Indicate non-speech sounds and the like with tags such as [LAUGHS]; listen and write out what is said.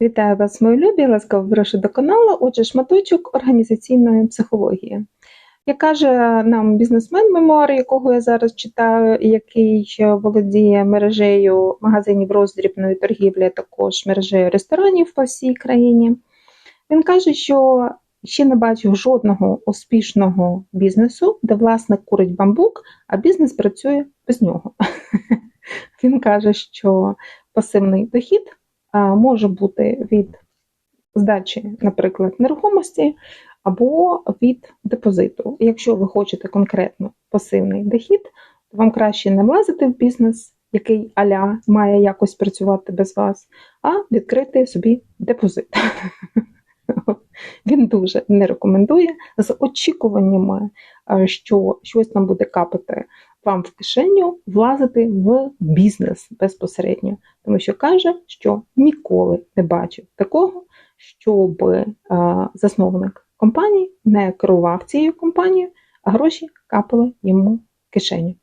Вітаю вас, мої любі! Ласкаво прошу до каналу. Отже, шматочок організаційної психології. Як каже нам бізнесмен, мемуар, якого я зараз читаю, який володіє мережею магазинів роздрібної торгівлі, а також мережею ресторанів по всій країні. Він каже, що ще не бачив жодного успішного бізнесу, де власник курить бамбук, а бізнес працює без нього. [LAUGHS] Він каже, що пасивний дохід може бути від здачі, наприклад, нерухомості або від депозиту. Якщо ви хочете конкретно пасивний дохід, то вам краще не влазити в бізнес, який аля має якось працювати без вас, а відкрити собі депозит. [LAUGHS] Він дуже не рекомендує з очікуваннями, що щось там буде капати вам в кишеню влазити в бізнес безпосередньо, тому що каже, що ніколи не бачив такого, щоб засновник компанії не керував цією компанією, а гроші капали йому в кишеню.